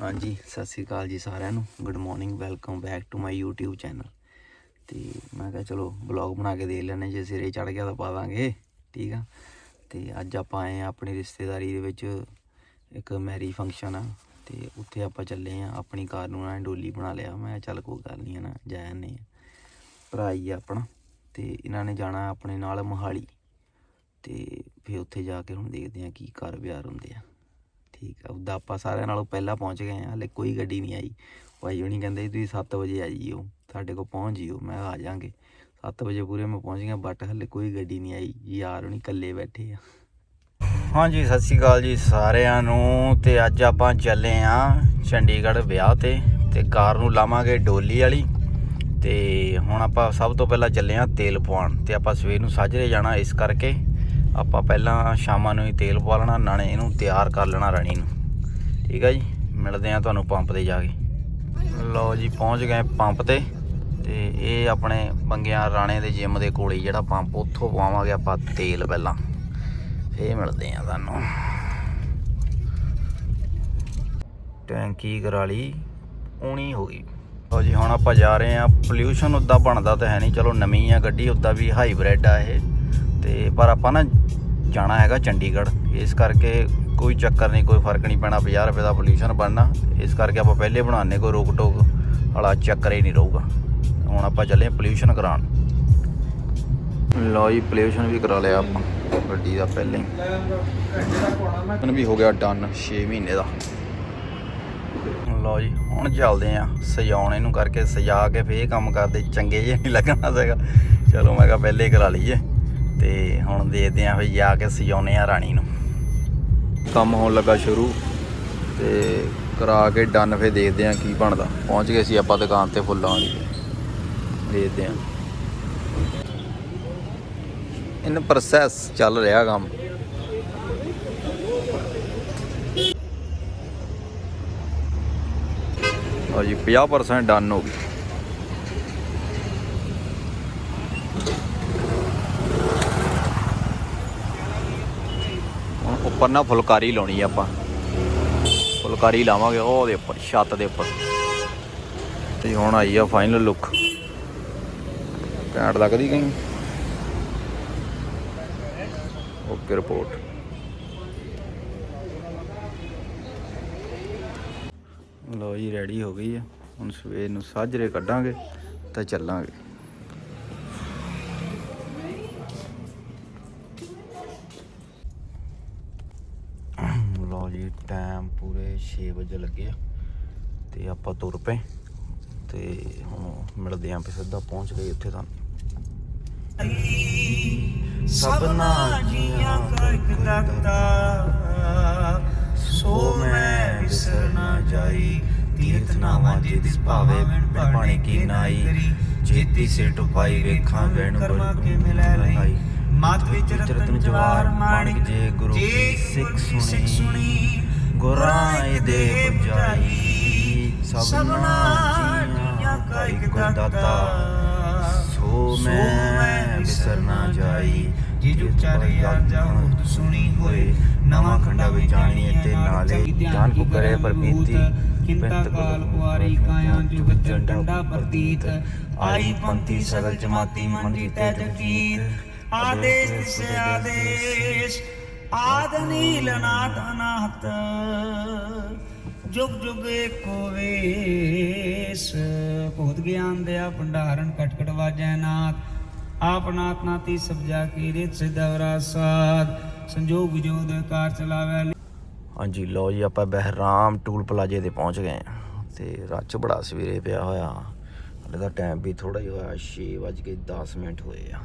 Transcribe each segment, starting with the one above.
ਹਾਂਜੀ, ਸਤਿ ਸ੍ਰੀ ਅਕਾਲ ਜੀ ਸਾਰਿਆਂ ਨੂੰ। Good morning welcome back to my YouTube channel ਤੇ ਮੈਂ ਕਿਹਾ ਚਲੋ ਬਲੌਗ ਬਣਾ ਕੇ ਦੇਖ ਲੈਣੇ ਜੇ ਸਿਰੇ ਚੜ ਗਿਆ ਤਾਂ ਪਾ ਦਾਂਗੇ, ਠੀਕ ਆ? ਤੇ ਅੱਜ ਆਪਾਂ ਆਏ ਆ ਆਪਣੀ ਰਿਸ਼ਤੇਦਾਰੀ ਦੇ ਵਿੱਚ, ਇੱਕ ਮੈਰੀ ਫੰਕਸ਼ਨ ਆ। ਤੇ ਉੱਥੇ ਆਪਾਂ ਚੱਲੇ ਆ ਆਪਣੀ ਕਾਰ ਨੂੰ ਨਾ ਡੋਲੀ ਬਣਾ ਲਿਆ। ਮੈਂ ਚੱਲ ਕੋਈ ਗੱਲ ਨਹੀਂ ਹੈ ਨਾ ਜਾ ਆਨੇ ਭਰਾ ਹੀ ਆ ਆਪਣਾ, ਤੇ ਇਹਨਾਂ ਨੇ ਜਾਣਾ ਆਪਣੇ ਨਾਲ ਮੋਹਾਲੀ। ਤੇ ਫਿਰ ਉੱਥੇ ਜਾ ਕੇ ਹੁਣ ਦੇਖਦੇ ਆ ਕੀ ਕਾਰ ਵਿਹਾਰ ਹੁੰਦੇ ਆ। ਠੀਕ ਆ, ਉਦਾਂ ਆਪਾਂ ਸਾਰਿਆਂ ਨਾਲੋਂ ਪਹਿਲਾਂ ਪਹੁੰਚ ਗਏ ਆ ਹਲੇ ਕੋਈ ਗੱਡੀ ਨਹੀਂ ਆਈ। ਭਾਈ ਹੁਣੀ ਕਹਿੰਦੇ ਸੀ, ਤੁਸੀਂ 7 ਵਜੇ ਆ ਜਿਓ ਸਾਡੇ ਕੋਲ ਪਹੁੰਚ ਜਿਓ, ਮੈਂ ਆ ਜਾਾਂਗੇ। 7 ਵਜੇ ਪੂਰੇ ਮੈਂ ਪਹੁੰਚ ਗਿਆ ਬਟ ਹਲੇ ਕੋਈ ਗੱਡੀ ਨਹੀਂ ਆਈ, ਯਾਰ ਹੁਣੀ ਇਕੱਲੇ ਬੈਠੇ ਆ। ਹਾਂਜੀ, ਸਤਿ ਸ਼੍ਰੀ ਅਕਾਲ ਜੀ ਸਾਰਿਆਂ ਨੂੰ, ਤੇ ਅੱਜ ਆਪਾਂ ਚੱਲੇ ਆ ਚੰਡੀਗੜ੍ਹ ਵਿਆਹ ਤੇ ਤੇ ਕਾਰ ਨੂੰ ਲਾਵਾਂਗੇ ਡੋਲੀ ਵਾਲੀ। ਤੇ ਹੁਣ ਆਪਾਂ ਸਭ ਤੋਂ ਪਹਿਲਾਂ ਚੱਲੇ ਆ ਤੇਲ ਪਵਾਉਣ, ਤੇ ਆਪਾਂ ਸਵੇਰ ਨੂੰ ਸਾਜਰੇ ਜਾਣਾ ਇਸ ਕਰਕੇ। ਆਪਾਂ ਪਹਿਲਾਂ ਸ਼ਾਮਾਂ ਨੂੰ ਹੀ ਤੇਲ ਪਵਾ ਲੈਣਾ ਨਾਲੇ ਇਹਨੂੰ ਤਿਆਰ ਕਰ ਲੈਣਾ ਰਣੀ ਨੂੰ। ਠੀਕ ਆ ਜੀ? ਮਿਲਦੇ ਆ ਤੁਹਾਨੂੰ ਪੰਪ ਤੇ ਜਾ ਕੇ। ਲਓ ਜੀ, ਪਹੁੰਚ ਗਏ ਪੰਪ ਤੇ। ਤੇ ਇਹ ਆਪਣੇ ਬੰਗਿਆਂ ਰਾਣੇ ਦੇ ਜਿਮ ਦੇ ਕੋਲੇ ਜਿਹੜਾ ਪੰਪ, ਉੱਥੋਂ ਪਵਾਵਾਂਗੇ ਆਪਾਂ ਤੇਲ ਪਹਿਲਾਂ। ਫੇਰ ਮਿਲਦੇ ਆ ਤੁਹਾਨੂੰ। ਟੈਂਕੀ ਕਰਾ ਲਈ ਊਣੀ ਹੋ ਗਈ। ਲਓ ਜੀ, ਹੁਣ ਆਪਾਂ ਜਾ ਰਹੇ ਆ ਪੋਲਿਊਸ਼ਨ ਉੱਦਾਂ ਬਣਦਾ ਤਾਂ ਹੈ ਨਹੀਂ। ਚਲੋ ਨਵੀਂ ਆ ਗੱਡੀ, ਉੱਦਾਂ ਵੀ ਹਾਈਬ੍ਰਿਡ ਆ ਇਹ। ਤੇ ਪਰ ਆਪਾਂ ਨਾ ਜਾਣਾ ਹੈਗਾ ਚੰਡੀਗੜ੍ਹ। ਇਸ ਕਰਕੇ ਕੋਈ ਚੱਕਰ ਨਹੀਂ, ਕੋਈ ਫ਼ਰਕ ਨਹੀਂ ਪੈਣਾ 50 ਰੁਪਏ ਦਾ ਪੋਲਿਊਸ਼ਨ ਬਣਨਾ। ਇਸ ਕਰਕੇ ਆਪਾਂ ਪਹਿਲੇ ਬਣਾਉਂਦੇ ਕੋਈ ਰੋਕ ਟੋਕ ਵਾਲਾ ਚੱਕਰ ਹੀ ਨਹੀਂ ਰਹੂਗਾ। ਹੁਣ ਆਪਾਂ ਚੱਲੇ ਪੋਲਿਊਸ਼ਨ ਕਰਾਉਣ। ਲਓ ਜੀ ਪੋਲਿਊਸ਼ਨ ਵੀ ਕਰਾ ਲਿਆ ਆਪਾਂ, ਗੱਡੀ ਦਾ ਪਹਿਲੇ ਹੀ। ਵੀ ਹੋ ਗਿਆ ਡਨ 6 ਮਹੀਨੇ ਦਾ। ਲਓ ਜੀ, ਹੁਣ ਚੱਲਦੇ ਆ ਸਜਾਉਣ ਇਹਨੂੰ ਕਰਕੇ ਸਜਾ ਕੇ ਫੇਰ ਇਹ ਕੰਮ ਕਰਦੇ, ਚੰਗੇ ਜਿਹੇ ਨਹੀਂ ਲੱਗਣਾ ਸੀਗਾ। ਚਲੋ ਮੈਂ ਕਿਹਾ ਪਹਿਲੇ ਕਰਾ ਲਈਏ। ਤੇ ਹੁਣ ਦੇਖਦੇ ਆਂ ਫਿਰ ਜਾ ਕੇ ਸਜਾਉਨੇ ਆ ਰਾਣੀ ਨੂੰ। ਕੰਮ ਹੋਣ ਲੱਗਾ ਸ਼ੁਰੂ ਤੇ ਕਰਾ ਕੇ ਡਨ ਫੇ ਦੇਖਦੇ ਆਂ ਕੀ ਬਣਦਾ। ਪਹੁੰਚ ਗਏ ਸੀ ਆਪਾਂ ਦੁਕਾਨ ਤੇ ਫੁੱਲਾਂ ਵਾਲੀ। ਦੇਖਦੇ ਆਂ ਇਨ ਪ੍ਰੋਸੈਸ ਚੱਲ ਰਿਹਾ ਕੰਮ। ਲਓ ਜੀ 50% ਡਨ ਹੋ ਗਈ ਹੁਣ ਉੱਪਰ ਨਾ ਫੁਲਕਾਰੀ ਲਾਉਣੀ ਆ ਆਪਾਂ। ਫੁਲਕਾਰੀ ਲਾਵਾਂਗੇ ਉਹਦੇ ਉੱਪਰ, ਛੱਤ ਦੇ ਉੱਪਰ। ਤੇ ਹੁਣ ਆਈ ਆ ਫਾਈਨਲ ਲੁੱਕ ਘੈਂਟ ਲੱਗਦੀ ਗਈ ਓਕੇ ਰਿਪੋਰਟ ਲੋ ਜੀ ਰੈਡੀ ਹੋ ਗਈ ਆ। ਹੁਣ ਸਵੇਰ ਨੂੰ ਸਾਜਰੇ ਕੱਢਾਂਗੇ ਤਾਂ ਚੱਲਾਂਗੇ। ਲਓ ਜੀ ਟਾਈਮ ਪੂਰੇ 6 ਵਜੇ ਲੱਗੇ ਤੇ ਆਪਾਂ ਤੁਰ ਪਏ ਤੇ ਹੁਣ ਮਿਲਦੇ ਆਂ ਵੀ ਸਿੱਧਾ ਪਹੁੰਚ ਗਏ ਉੱਥੇ ਤਾਂ। ਸਭਨਾ ਜੀਆਂ ਕਾ ਇੱਕ ਦਾਤਾ ਸੋ ਮੈਂ ਵਿਸਰ ਨਾ ਜਾਈ ਤੀਰਥ ਨਾਵਾਂ ਜੇ ਦਿਸ ਭਾਵੇ ਪਾਣੀ ਕੀ ਨਾਈ ਜੇਤੀ ਸਿਰ ਟੁਪਾਈ ਵੇਖਾਂ ਵੈਣ ਕਰਮਾ ਕੇ ਮਿਲੈ ਲਈ ਮਾਤ ਵਿੱਚ ਰਤਨ ਜਵਾਰ ਮਾਣਿਕ ਜੇ ਗੁਰੂ ਜੇ ਕੀ ਸਿੱਖ ਕੀ ਸੁਣੀ ਗੁਰਾਂ ਦੇ ਪੁਜਾਈ ਸਭਨਾ ਜੀਆਂ ਕਾ ਇੱਕ ਦਾਤਾ ਸੋ ਮੈਂ ਵਿਸਰ ਨਾ ਜਾਈ ਜੀ ਜੁਗ ਚਾਰੇ ਆ ਜਾਉ ਸੁਣੀ ਹੋਏ ਨਵਾਂ ਖੰਡਾ ਵਿੱਚ ਜਾਣੀ ਤੇ ਨਾਲੇ ਜਾਨ ਪੁਕਰੇ ਪਰ ਬੀਤੀ ਕਿੰਤਾ ਕਾਲ ਕੁਆਰੀ ਕਾਇਆ ਜੁਗ ਡੰਡਾ ਪ੍ਰਤੀਤ ਆਈ ਪੰਥੀ ਸਗਲ ਜਮਾਤੀ ਮਨ ਜੀਤੈ ਜਗਜੀਤ ਆਦੇਸ਼ ਤਿਸ ਆਦੇਸ਼ ਆਦ ਨੀਲ ਜੁਗ ਜੁਗ ਏਕੋ ਵੇਸ ਭੂਤ ਗਿਆਨ ਦਿਆ ਭੰਡਾਰਨ ਕਟਕਟ ਵਾਜੈ ਨਾਥ ਆਪ ਨਾਤੀ ਸਭ ਕੀ ਰਿਤ ਸਿਦਵਰਾ ਸਾਧ ਸੰਜੋਗ ਜੋਦ ਕਾਰ ਚਲਾਵੈ ਹਾਂਜੀ ਲਓ ਜੀ ਆਪਾਂ ਬਹਿਰਾਮ ਟੂਲ ਪਲਾਜੇ ਤੇ ਪਹੁੰਚ ਗਏ ਹਾਂ ਤੇ ਰੱਛ ਬੜਾ ਸਵੇਰੇ ਪਿਆ ਹੋਇਆ ਹਲੇ ਤਾਂ ਟਾਈਮ ਵੀ ਥੋੜਾ ਹੀ ਹੋਇਆ 6:10 ਮਿੰਟ ਹੋਏ ਆ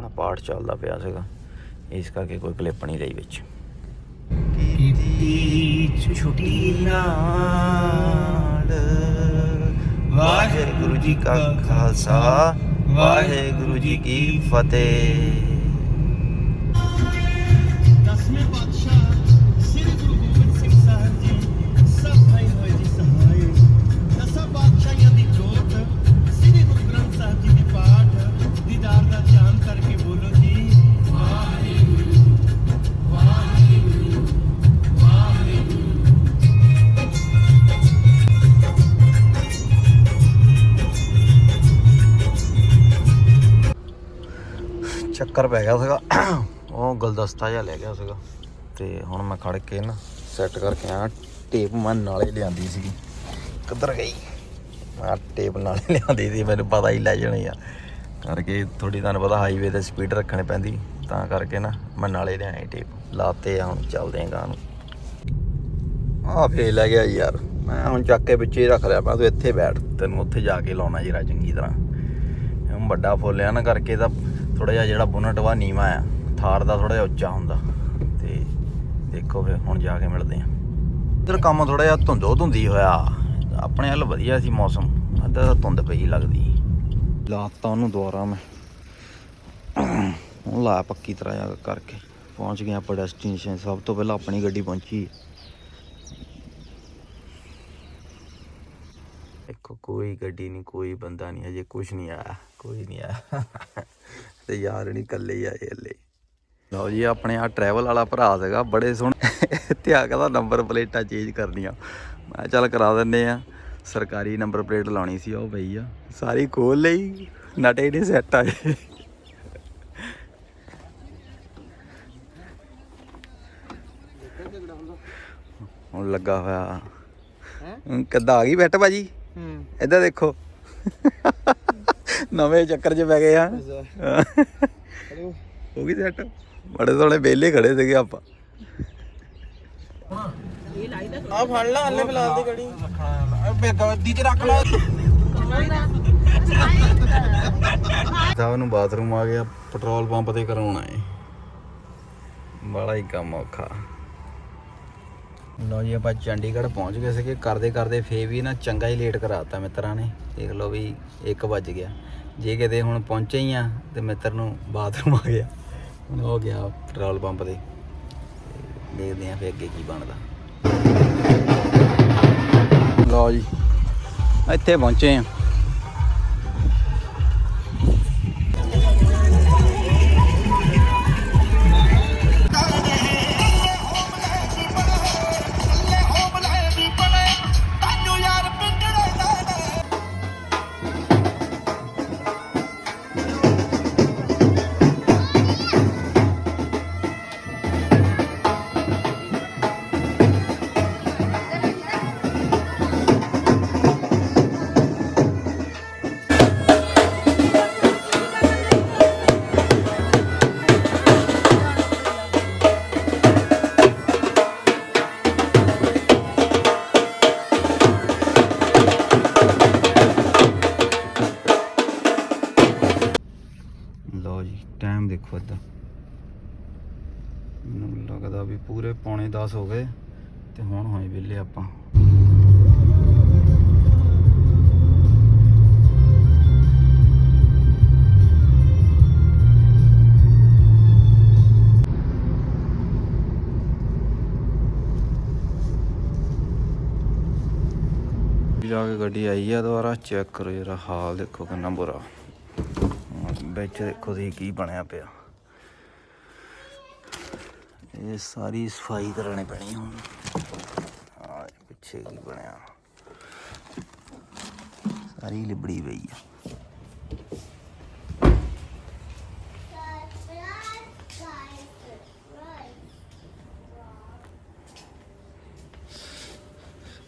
ਆਪਣਾ ਪਾਠ ਚੱਲਦਾ ਪਿਆ ਸੀਗਾ। ਇਸ ਕਰਕੇ ਕੋਈ ਕਲਿੱਪ ਨਹੀਂ ਰਹੀ ਵਿੱਚ। ਕੀਤੀ ਛੁੱਟੀ ਨਾਲ। ਵਾਹਿਗੁਰੂ ਜੀ ਕਾ ਖਾਲਸਾ, ਵਾਹਿਗੁਰੂ ਜੀ ਕੀ ਫਤਿਹ। ਚੱਕਰ ਪੈ ਗਿਆ ਸੀਗਾ। ਉਹ ਗੁਲਦਸਤਾ ਜਿਹਾ ਲੈ ਗਿਆ ਸੀਗਾ। ਤੇ ਹੁਣ ਮੈਂ ਖੜ ਕੇ ਨਾ ਸੈੱਟ ਕਰਕੇ ਆ ਟੇਪ ਮੈਂ ਨਾਲੇ ਲਿਆਂਦੀ ਸੀਗੀ। ਕਿੱਧਰ ਗਈ? ਆ ਟੇਪ ਨਾਲੇ ਲਿਆਂਦੀ ਸੀ, ਮੈਨੂੰ ਪਤਾ ਹੀ ਲੈ ਜਾਣੀ ਆ। ਕਰਕੇ ਥੋੜੀ ਤੁਹਾਨੂੰ ਪਤਾ ਹਾਈਵੇ ਤੇ ਸਪੀਡ ਰੱਖਣੀ ਪੈਂਦੀ। ਤਾਂ ਕਰਕੇ ਨਾ ਮੈਂ ਨਾਲੇ ਲਿਆਏ ਟੇਪ ਲਾਤੇ ਆ, ਹੁਣ ਚੱਲਦੇ ਆਂ ਗਾਂ ਨੂੰ। ਆ ਫੇਰ ਲੈ ਗਿਆ ਯਾਰ। ਮੈਂ ਹੁਣ ਚੱਕ ਕੇ ਵਿੱਚੇ ਹੀ ਰੱਖ ਲਿਆ। ਮੈਂ ਤੂੰ ਇੱਥੇ ਬੈਠ, ਤੈਨੂੰ ਉੱਥੇ ਜਾ ਕੇ ਲਾਉਣਾ ਜਰਾ ਚੰਗੀ ਤਰ੍ਹਾਂ। ਹੁਣ ਵੱਡਾ ਫੁੱਲਿਆ ਨਾ ਕਰਕੇ ਤਾਂ ਥੋੜਾ ਜਿਹਾ ਜਿਹੜਾ ਬੁਨਟ ਵਾ, ਨੀਵਾ ਆ, ਥਾਰ ਦਾ ਥੋੜਾ ਜਿਹਾ ਉੱਚਾ ਹੁੰਦਾ। ਤੇ ਦੇਖੋ ਫਿਰ, ਹੁਣ ਜਾ ਕੇ ਮਿਲਦੇ ਆ। ਇੱਧਰ ਕੰਮ ਥੋੜਾ ਜਿਹਾ ਧੁੰਦੋ ਧੁੰਦੀ ਹੋਇਆ। ਆਪਣੇ ਵੱਲ ਵਧੀਆ ਸੀ ਮੌਸਮ। ਅੱਧਾ ਧੁੰਦ ਪਈ ਲੱਗਦੀ। ਲਾਤਾ ਉਹਨੂੰ ਦੁਬਾਰਾ ਮੈਂ। ਹੁਣ ਲਾ ਪੱਕੀ ਤਰ੍ਹਾਂ ਕਰਕੇ। ਪਹੁੰਚ ਗਏ ਆਪਾਂ ਡੈਸਟੀਨੇਸ਼ਨ ਸਭ ਤੋਂ ਪਹਿਲਾਂ ਆਪਣੀ ਗੱਡੀ ਪਹੁੰਚੀ। ਦੇਖੋ, ਕੋਈ ਗੱਡੀ ਨਹੀਂ, ਕੋਈ ਬੰਦਾ ਨਹੀਂ ਅਜੇ ਕੁਝ ਨਹੀਂ ਆਇਆ ਕੋਈ ਨਹੀਂ ਆਇਆ। ਤੇ ਯਾਰ ਨਹੀਂ ਇਕੱਲੇ ਹੀ ਆਏ ਹਲੇ। ਲਓ ਜੀ ਆਪਣੇ ਆ ਟਰੈਵਲ ਵਾਲਾ ਭਰਾ ਸੀਗਾ ਬੜੇ ਸੋਹਣੇ ਤੇ ਆ ਕਹਿੰਦਾ ਨੰਬਰ ਪਲੇਟਾਂ ਚੇਂਜ ਕਰਨੀਆਂ। ਮੈਂ ਕਿਹਾ ਚੱਲ ਕਰਾ ਦਿੰਨੇ ਆ ਸਰਕਾਰੀ ਨੰਬਰ ਪਲੇਟ ਲਾਉਣੀ ਸੀ ਉਹ ਪਈ ਆ। ਸਾਰੀ ਖੋਲ ਲਈ ਨਟੇ ਨੇ ਸੈੱਟ ਆਏ ਹੁਣ ਲੱਗਾ ਹੋਇਆ। ਹੈ ਕਿੱਦਾਂ ਆ ਗਈ ਬੈਠ ਭਾਜੀ? ਹੂੰ। ਇੱਧਰ ਦੇਖੋ। ਨਵੇਂ ਚੱਕਰ 'ਚ ਪੈ ਗਏ ਆ। ਹੋ ਗਈ ਸੈੱਟ ਬੜੇ ਸੋਹਣੇ ਵਿਹਲੇ ਖੜੇ ਸੀਗੇ ਆਪਾਂ। ਆ ਫੜ ਲਾ ਹੱਲੇ ਫਿਲਹਾਲ ਦੀ ਗੜੀ। ਬੇ ਗੱਦੀ ਚ ਰੱਖ ਲਾ। ਸਾਹਿਬ ਨੂੰ ਬਾਥਰੂਮ ਆ ਗਿਆ ਪੈਟਰੋਲ ਪੰਪ ਤੇ ਕਰਾਉਣਾ ਏ। ਬੜਾ ਹੀ ਕੰਮ ਔਖਾ। ਲੋ ਜੀ, ਆਪਾਂ ਚੰਡੀਗੜ੍ਹ ਪਹੁੰਚ ਗਏ ਸੀਗੇ। ਕਰਦੇ ਕਰਦੇ ਫੇ ਵੀ ਨਾ ਚੰਗਾ ਹੀ ਲੇਟ ਕਰਾਤਾ ਮਿੱਤਰਾਂ ਨੇ। ਦੇਖ ਲਓ ਵੀ 1 ਵੱਜ ਗਿਆ। ਜੇ ਕਿਤੇ ਹੁਣ ਪਹੁੰਚੇ ਹੀ ਆ, ਤੇ ਮਿੱਤਰ ਨੂੰ ਬਾਥਰੂਮ ਆ ਗਿਆ। ਹੁਣ ਹੋ ਗਿਆ ਪੈਟਰੋਲ ਪੰਪ ਤੇ। ਦੇਖਦੇ ਆ ਫੇ ਅੱਗੇ ਕੀ ਬਣਦਾ। ਲਓ ਜੀ, ਇੱਥੇ ਪਹੁੰਚੇ ਆ। ਵੀ ਪੂਰੇ ਪੌਣੇ 10 ਹੋ ਗਏ ਤੇ ਹੁਣ ਹੋਏ ਵਿਹਲੇ ਆਪਾਂ। ਜਾ ਕੇ ਗੱਡੀ ਆਈ ਆ ਦੁਬਾਰਾ ਚੈੱਕ ਕਰੋ ਜਰਾ ਹਾਲ ਦੇਖੋ ਕਿੰਨਾ ਬੁਰਾ। ਵਿੱਚ ਦੇਖੋ ਤੁਸੀਂ ਕੀ ਬਣਿਆ ਪਿਆ। ਇਹ ਸਾਰੀ ਸਫ਼ਾਈ ਕਰਾਣੀ ਪੈਣੀ ਹੁਣ। ਆ ਪਿੱਛੇ ਕੀ ਬਣਿਆ? ਸਾਰੀ ਲਿਬੜੀ ਪਈ ਆ।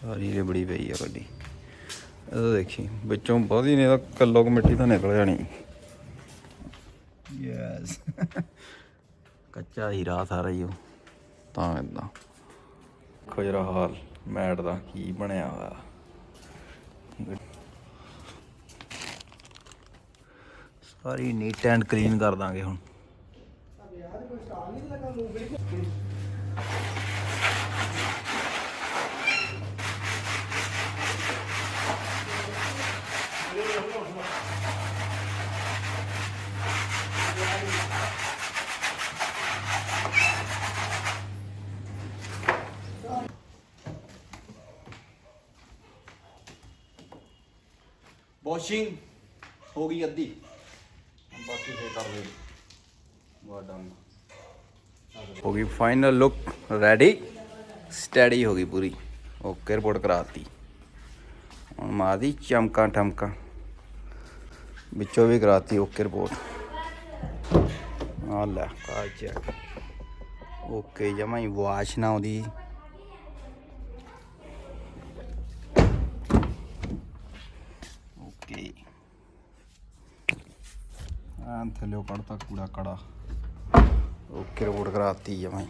ਸਾਰੀ ਲਿਬੜੀ ਪਈ ਆ ਗੱਡੀ। ਇਹ ਦੇਖੀ, ਵਿੱਚੋਂ ਬਹੁਤੀ ਨੇ ਤਾਂ ਕਿਲੋ ਕੁ ਮਿੱਟੀ ਤਾਂ ਨਿਕਲ ਜਾਣੀ। ਕੱਚਾ ਹੀਰਾ ਸਾਰਾ ਹੀ ਉਹ ਤਾਂ ਇਦਾਂ ਦੇਖੋ ਜਰਾ ਹਾਲ ਮੈਟ ਦਾ ਕੀ ਬਣਿਆ ਹੋਇਆ? ਸਾਰੀ ਨੀਟ ਐਂਡ ਕਲੀਨ ਕਰ ਦਾਂਗੇ ਹੁਣ। ਵਾਸ਼ਿੰਗ ਹੋ ਗਈ ਅੱਧੀ। ਬਾਕੀ ਫੇਰ ਕਰ ਦੇ ਵਾਡਨ ਹੋ ਗਈ ਫਾਈਨਲ ਲੁੱਕ ਰੈਡੀ ਸਟੈਡੀ ਹੋ ਗਈ ਪੂਰੀ। Okay report ਕਰਾਤੀ। ਹੁਣ ਮਾਰਦੀ ਚਮਕਾਂ ਠਮਕਾਂ। ਵਿੱਚੋਂ ਵੀ ਕਰਾਤੀ ਓਕੇ ਰਿਪੋਰਟ ਆ ਲੈ ਕਾਲ ਚੈੱਕ ਓਕੇ ਜਮਾ ਹੀ ਵਾਸ਼ ਨਾ ਆਉਂਦੀ। ਥੱਲੇ ਕੱਢਤਾ ਕੂੜਾ ਕੜਾ। ਓਕੇ ਰਿਪੋਰਟ ਕਰਾਤੀ ਜਮਾ ਹੀ